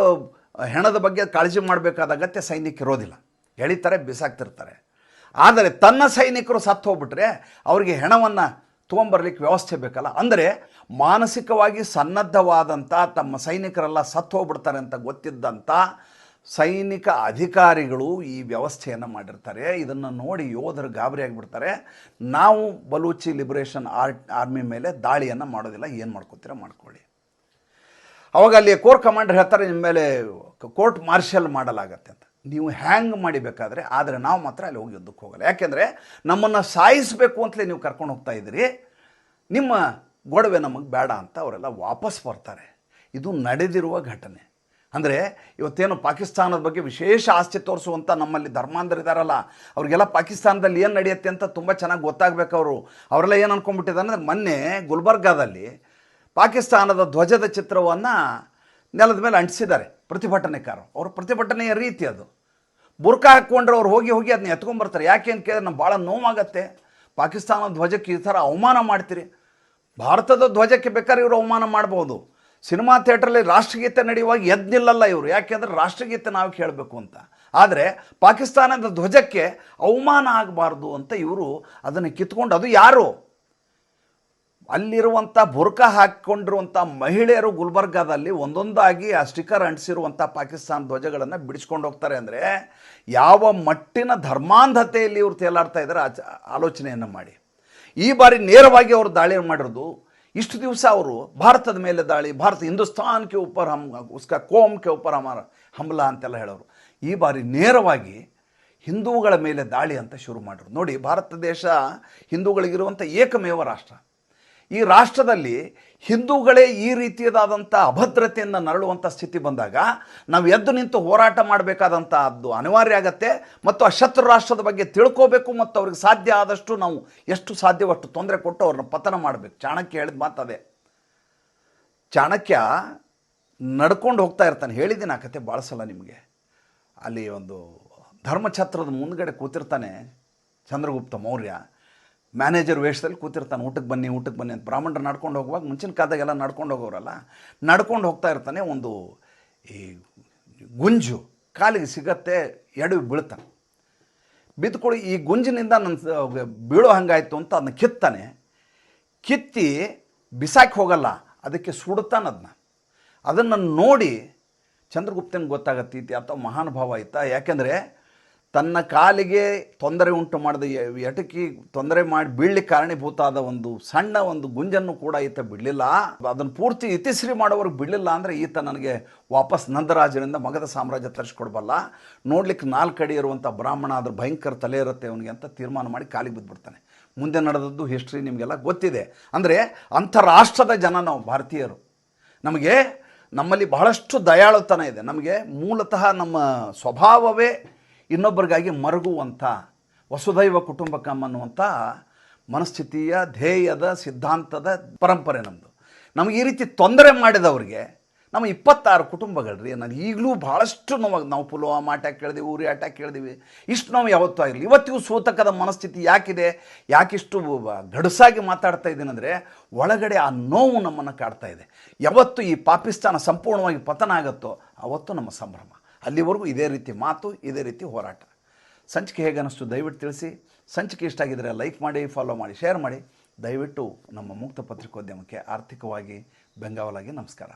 ಹೆಣದ ಬಗ್ಗೆ ಕಾಳಜಿ ಮಾಡಬೇಕಾದ ಅಗತ್ಯ ಸೈನಿಕ ಇರೋದಿಲ್ಲ. ಎಳಿತಾರೆ, ಬಿಸಾಕ್ತಿರ್ತಾರೆ. ಆದರೆ ತನ್ನ ಸೈನಿಕರು ಸತ್ತು ಹೋಗ್ಬಿಟ್ರೆ ಅವರಿಗೆ ಹೆಣವನ್ನು ತೊಗೊಂಬರ್ಲಿಕ್ಕೆ ವ್ಯವಸ್ಥೆ ಬೇಕಲ್ಲ. ಅಂದರೆ ಮಾನಸಿಕವಾಗಿ ಸನ್ನದ್ಧವಾದಂಥ ತಮ್ಮ ಸೈನಿಕರೆಲ್ಲ ಸತ್ತು ಹೋಗ್ಬಿಡ್ತಾರೆ ಅಂತ ಗೊತ್ತಿದ್ದಂಥ ಸೈನಿಕ ಅಧಿಕಾರಿಗಳು ಈ ವ್ಯವಸ್ಥೆಯನ್ನು ಮಾಡಿರ್ತಾರೆ. ಇದನ್ನು ನೋಡಿ ಯೋಧರು ಗಾಬರಿ ಆಗಿಬಿಡ್ತಾರೆ. ನಾವು ಬಲೂಚಿ ಲಿಬರೇಷನ್ ಆರ್, ಆರ್ಮಿ ಮೇಲೆ ದಾಳಿಯನ್ನು ಮಾಡೋದಿಲ್ಲ. ಏನು ಮಾಡ್ಕೋತೀರ ಮಾಡ್ಕೊಳ್ಳಿ. ಅವಾಗ ಅಲ್ಲಿ ಕೋರ್ ಕಮಾಂಡರ್ ಹೇಳ್ತಾರೆ, ನಿಮ್ಮ ಮೇಲೆ ಕೋರ್ಟ್ ಮಾರ್ಷಲ್ ಮಾಡಲಾಗತ್ತೆ ಅಂತ. ನೀವು ಹ್ಯಾಂಗ್ ಮಾಡಿಬೇಕಾದ್ರೆ, ಆದರೆ ನಾವು ಮಾತ್ರ ಅಲ್ಲಿ ಹೋಗಿ ಯುದ್ಧಕ್ಕೆ ಹೋಗಲ್ಲ. ಯಾಕೆಂದರೆ ನಮ್ಮನ್ನು ಸಾಯಿಸಬೇಕು ಅಂತಲೇ ನೀವು ಕರ್ಕೊಂಡು ಹೋಗ್ತಾ ಇದ್ದೀರಿ. ನಿಮ್ಮ ಗೊಡವೆ ನಮಗೆ ಬೇಡ ಅಂತ ಅವರೆಲ್ಲ ವಾಪಸ್ ಬರ್ತಾರೆ. ಇದು ನಡೆದಿರುವ ಘಟನೆ. ಅಂದರೆ ಇವತ್ತೇನು ಪಾಕಿಸ್ತಾನದ ಬಗ್ಗೆ ವಿಶೇಷ ಆಸ್ತಿ ತೋರಿಸುವಂಥ ನಮ್ಮಲ್ಲಿ ಧರ್ಮಾಂಧರಿದಾರಲ್ಲ ಅವ್ರಿಗೆಲ್ಲ ಪಾಕಿಸ್ತಾನದಲ್ಲಿ ಏನು ನಡೆಯುತ್ತೆ ಅಂತ ತುಂಬ ಚೆನ್ನಾಗಿ ಗೊತ್ತಾಗಬೇಕು ಅವರು. ಅವರೆಲ್ಲ ಏನು ಅಂದ್ಕೊಂಡ್ಬಿಟ್ಟಿದ್ದಾರೆ ಅಂದರೆ, ಮೊನ್ನೆ ಗುಲ್ಬರ್ಗಾದಲ್ಲಿ ಪಾಕಿಸ್ತಾನದ ಧ್ವಜದ ಚಿತ್ರವನ್ನು ನೆಲದ ಮೇಲೆ ಅಂಟಿಸಿದ್ದಾರೆ. ಪ್ರತಿಭಟನೆಕಾರರು. ಅವ್ರ ಪ್ರತಿಭಟನೆಯ ರೀತಿ ಅದು. ಬುರ್ಕ ಹಾಕ್ಕೊಂಡ್ರೆ ಅವ್ರು ಹೋಗಿ ಹೋಗಿ ಅದನ್ನ ಎತ್ಕೊಂಡ್ಬರ್ತಾರೆ ಯಾಕೆ ಅಂತ ಕೇಳಿದ್ರೆ ನಮ್ಗೆ ಭಾಳ ನೋವಾಗತ್ತೆ. ಪಾಕಿಸ್ತಾನದ ಧ್ವಜಕ್ಕೆ ಈ ಥರ ಅವಮಾನ ಮಾಡ್ತೀರಿ. ಭಾರತದ ಧ್ವಜಕ್ಕೆ ಬೇಕಾದ್ರೆ ಇವರು ಅವಮಾನ ಮಾಡ್ಬೋದು. ಸಿನಿಮಾ ಥಿಯೇಟ್ರಲ್ಲಿ ರಾಷ್ಟ್ರಗೀತೆ ನಡೆಯುವಾಗ ಎದ್ದು ನಿಲ್ಲಲ್ಲ ಇವರು. ಯಾಕೆಂದರೆ ರಾಷ್ಟ್ರಗೀತೆ ನಾವು ಕೇಳಬೇಕು ಅಂತ. ಆದರೆ ಪಾಕಿಸ್ತಾನದ ಧ್ವಜಕ್ಕೆ ಅವಮಾನ ಆಗಬಾರ್ದು ಅಂತ ಇವರು ಅದನ್ನು ಕಿತ್ಕೊಂಡು ಅದು ಯಾರು? ಅಲ್ಲಿರುವಂಥ ಬುರ್ಕ ಹಾಕಿಕೊಂಡಿರುವಂಥ ಮಹಿಳೆಯರು ಗುಲ್ಬರ್ಗಾದಲ್ಲಿ ಒಂದೊಂದಾಗಿ ಆ ಸ್ಟಿಕ್ಕರ್ ಅಂಟಿಸಿರುವಂಥ ಪಾಕಿಸ್ತಾನ ಧ್ವಜಗಳನ್ನು ಬಿಡಿಸ್ಕೊಂಡು ಹೋಗ್ತಾರೆ ಅಂದರೆ ಯಾವ ಮಟ್ಟಿನ ಧರ್ಮಾಂಧತೆಯಲ್ಲಿ ಇವರು ತೇಲಾಡ್ತಾ ಇದ್ದಾರೆ ಆಚ ಆಲೋಚನೆಯನ್ನು ಮಾಡಿ. ಈ ಬಾರಿ ನೇರವಾಗಿ ಅವರು ದಾಳಿ ಮಾಡಿರೋದು ಇಷ್ಟು ದಿವಸ ಅವರು ಭಾರತದ ಮೇಲೆ ದಾಳಿ, ಭಾರತ ಹಿಂದೂಸ್ತಾನ್ಗೆ ಉಪರ್ ಹಮ್ ಉಸ್ಕ ಕೋಮ್ಗೆ ಉಪರ್ ಹಮಾರ ಹಮ್ಲಾ ಅಂತೆಲ್ಲ ಹೇಳೋರು. ಈ ಬಾರಿ ನೇರವಾಗಿ ಹಿಂದೂಗಳ ಮೇಲೆ ದಾಳಿ ಅಂತ ಶುರು ಮಾಡಿದ್ರು. ನೋಡಿ, ಭಾರತ ದೇಶ ಹಿಂದೂಗಳಿಗಿರುವಂಥ ಏಕಮೇವ ರಾಷ್ಟ್ರ. ಈ ರಾಷ್ಟ್ರದಲ್ಲಿ ಹಿಂದೂಗಳೇ ಈ ರೀತಿಯದಾದಂಥ ಅಭದ್ರತೆಯನ್ನು ನರಳುವಂಥ ಸ್ಥಿತಿ ಬಂದಾಗ ನಾವು ಎದ್ದು ನಿಂತು ಹೋರಾಟ ಮಾಡಬೇಕಾದಂಥ ಅದು ಅನಿವಾರ್ಯ ಆಗತ್ತೆ ಮತ್ತು ಆ ಶತ್ರು ರಾಷ್ಟ್ರದ ಬಗ್ಗೆ ತಿಳ್ಕೋಬೇಕು ಮತ್ತು ಅವ್ರಿಗೆ ಸಾಧ್ಯ ಆದಷ್ಟು ನಾವು ಎಷ್ಟು ಸಾಧ್ಯವಷ್ಟು ತೊಂದರೆ ಕೊಟ್ಟು ಅವ್ರನ್ನ ಪತನ ಮಾಡಬೇಕು. ಚಾಣಕ್ಯ ಹೇಳಿದ ಮಾತದೆ ಚಾಣಕ್ಯ ನಡ್ಕೊಂಡು ಹೋಗ್ತಾ ಇರ್ತಾನೆ. ಹೇಳಿದ್ದೀನಿ ಆ ಕತೆ ಭಾಳ ನಿಮಗೆ. ಅಲ್ಲಿ ಒಂದು ಧರ್ಮಛತ್ರದ ಮುಂದ್ಗಡೆ ಕೂತಿರ್ತಾನೆ ಚಂದ್ರಗುಪ್ತ ಮೌರ್ಯ. ಮ್ಯಾನೇಜರ್ ವೇಷದಲ್ಲಿ ಕೂತಿರ್ತಾನೆ, ಊಟಕ್ಕೆ ಬನ್ನಿ ಊಟಕ್ಕೆ ಬನ್ನಿ ಅಂತ. ಬ್ರಾಹ್ಮಣರು ನಡ್ಕೊಂಡು ಹೋಗುವಾಗ ಮುಂಚಿನ ಕಾಲದಾಗೆಲ್ಲ ನಡ್ಕೊಂಡು ಹೋಗೋರಲ್ಲ, ನಡ್ಕೊಂಡು ಹೋಗ್ತಾ ಇರ್ತಾನೆ ಒಂದು ಈ ಗುಂಜು, ಕಾಲಿಗೆ ಸಿಗತ್ತೆ, ಎಡವಿ ಬೀಳ್ತಾನೆ. ಬಿದ್ದುಕೊಳ್ಳಿ, ಈ ಗುಂಜಿನಿಂದ ನನ್ನ ಬೀಳೋ ಹಂಗಾಯಿತು ಅಂತ ಅದನ್ನ ಕಿತ್ತಾನೆ. ಕಿತ್ತಿ ಬಿಸಾಕಿ ಹೋಗಲ್ಲ, ಅದಕ್ಕೆ ಸುಡ್ತಾನೆ ಅದನ್ನ ಅದನ್ನು ನೋಡಿ ಚಂದ್ರಗುಪ್ತನಿಗೆ ಗೊತ್ತಾಗತ್ತೆ ಈತ ಅಥವಾ ಮಹಾನುಭಾವ ಆಯ್ತಾ ಯಾಕೆಂದರೆ ತನ್ನ ಕಾಲಿಗೆ ತೊಂದರೆ ಉಂಟು ಮಾಡಿದ ಎಟಕಿ ತೊಂದರೆ ಮಾಡಿ ಬೀಳಲಿಕ್ಕೆ ಕಾರಣೀಭೂತ ಆದ ಒಂದು ಸಣ್ಣ ಒಂದು ಗುಂಜನ್ನು ಕೂಡ ಈತ ಬಿಡಲಿಲ್ಲ. ಅದನ್ನು ಪೂರ್ತಿ ಇತಿಶ್ರೀ ಮಾಡೋವ್ರಿಗೆ ಬಿಡಲಿಲ್ಲ ಅಂದರೆ ಈತ ನನಗೆ ವಾಪಸ್ ನಂದರಾಜರಿಂದ ಮಗದ ಸಾಮ್ರಾಜ್ಯ ತರಿಸ್ಕೊಡ್ಬಲ್ಲ. ನೋಡ್ಲಿಕ್ಕೆ ನಾಲ್ಕು ಅಡಿ ಇರುವಂಥ ಬ್ರಾಹ್ಮಣ ಅದ್ರ ಭಯಂಕರ ತಲೆ ಇರುತ್ತೆ ಅವನಿಗೆ ಅಂತ ತೀರ್ಮಾನ ಮಾಡಿ ಕಾಲಿಗೆ ಬಿದ್ದುಬಿಡ್ತಾನೆ ಮುಂದೆ ನಡೆದದ್ದು ಹಿಸ್ಟ್ರಿ ನಿಮಗೆಲ್ಲ ಗೊತ್ತಿದೆ. ಅಂದರೆ ಅಂತಾರಾಷ್ಟ್ರದ ಜನ ನಾವು ಭಾರತೀಯರು. ನಮಗೆ ನಮ್ಮಲ್ಲಿ ಬಹಳಷ್ಟು ದಯಾಳುತನ ಇದೆ. ನಮಗೆ ಮೂಲತಃ ನಮ್ಮ ಸ್ವಭಾವವೇ ಇನ್ನೊಬ್ಬರಿಗಾಗಿ ಮರಗುವಂಥ, ವಸುದೈವ ಕುಟುಂಬಕಂ ಅನ್ನುವಂಥ ಮನಸ್ಥಿತಿಯ, ಧ್ಯೇಯದ, ಸಿದ್ಧಾಂತದ ಪರಂಪರೆ ನಮ್ಮದು ನಮಗೆ ಈ ರೀತಿ ತೊಂದರೆ ಮಾಡಿದವ್ರಿಗೆ, ನಮ್ಮ ಇಪ್ಪತ್ತಾರು ಕುಟುಂಬಗಳ್ರಿ ನಾನು ಈಗಲೂ ಭಾಳಷ್ಟು ನಮಗೆ ನಾವು ಪುಲ್ವಾಮ ಅಟ್ಯಾಕ್ ಕೇಳಿದೀವಿ, ಊರಿ ಅಟ್ಯಾಕ್ ಕೇಳಿದೀವಿ. ಇಷ್ಟು ನಾವು ಯಾವತ್ತೂ ಆಗಿರಲಿ ಇವತ್ತಿಗೂ ಸೂತಕದ ಮನಸ್ಥಿತಿ ಯಾಕಿದೆ, ಯಾಕಿಷ್ಟು ಗಡುಸಾಗಿ ಮಾತಾಡ್ತಾ ಇದ್ದೀನಂದರೆ ಒಳಗಡೆ ಆ ನೋವು ನಮ್ಮನ್ನು ಕಾಡ್ತಾ ಇದೆ. ಯಾವತ್ತು ಈ ಪಾಕಿಸ್ತಾನ ಸಂಪೂರ್ಣವಾಗಿ ಪತನ ಆಗುತ್ತೋ, ಅವತ್ತು ನಮ್ಮ ಸಂಭ್ರಮ. ಅಲ್ಲಿವರೆಗೂ ಇದೇ ರೀತಿ ಮಾತು, ಇದೇ ರೀತಿ ಹೋರಾಟ. ಸಂಚಿಕೆ ಹೇಗೆ ಅನ್ನಿಸ್ತು ದಯವಿಟ್ಟು ತಿಳಿಸಿ. ಸಂಚಿಕೆ ಇಷ್ಟ ಆಗಿದ್ದರೆ ಲೈಕ್ ಮಾಡಿ, ಫಾಲೋ ಮಾಡಿ, ಶೇರ್ ಮಾಡಿ. ದಯವಿಟ್ಟು ನಮ್ಮ ಮುಕ್ತ ಪತ್ರಿಕೋದ್ಯಮಕ್ಕೆ ಆರ್ಥಿಕವಾಗಿ ಬೆಂಗಾವಲಾಗಿ ನಮಸ್ಕಾರ.